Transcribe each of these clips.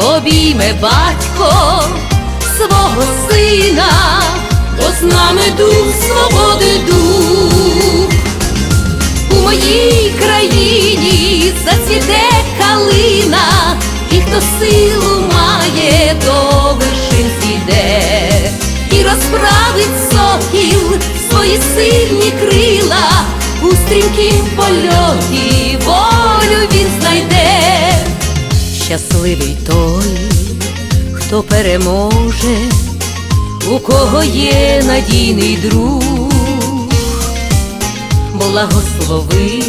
обійме батько свого сина, бо з нами дух свободи дух. У моїй країні зацвіте калина, і хто силу має, до вершин зійде, і розправить сокіл свої сильні крила, у стрімкім польоті волю він знайде щасливий той, хто переможе, у кого є надійний друг, благослови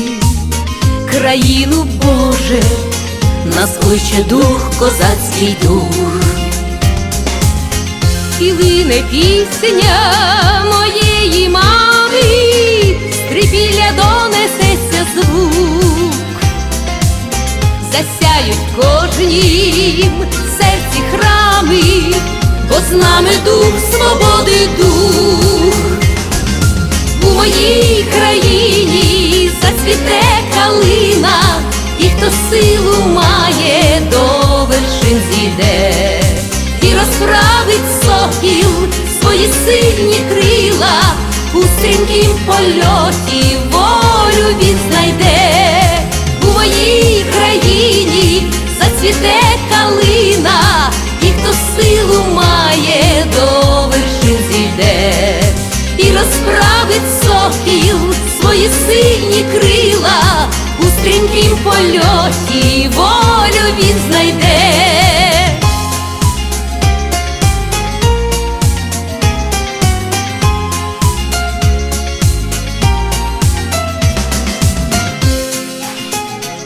країну Боже, нас кличе дух, козацький дух, і лине пісня моєї мами, стрипілля донесеться засяють кожнім серці храми, бо з нами дух свободи дух. У моїй країні зацвіте калина, і хто силу має, до вершин зійде, і розправить сокіл свої сильні крила, у стрімкім польоті волю він знайде у моїй зацвіте калина, і хто силу має, до вершин зійде, і розправить сокіл свої сильні крила, у стрімкім польоті волю він знайде.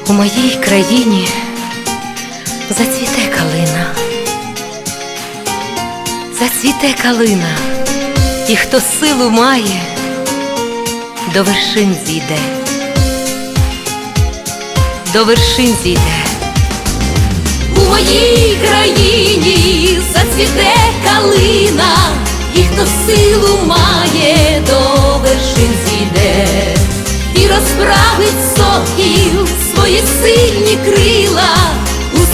У моїй країні зацвіте калина, зацвіте калина, і хто силу має, до вершин зійде, до вершин зійде. У моїй країні зацвіте калина, і хто силу має, до вершин зійде, і розправить сокіл свої сильні крила,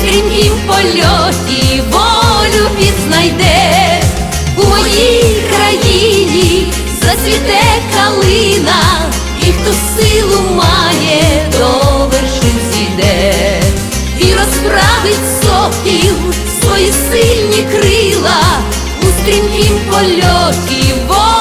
у стрімкім польоті волю він знайде, у моїй країні зацвіте калина, і хто силу має, до вершин зійде, і розправить сокіл свої сильні крила, у стрімкім польоті волю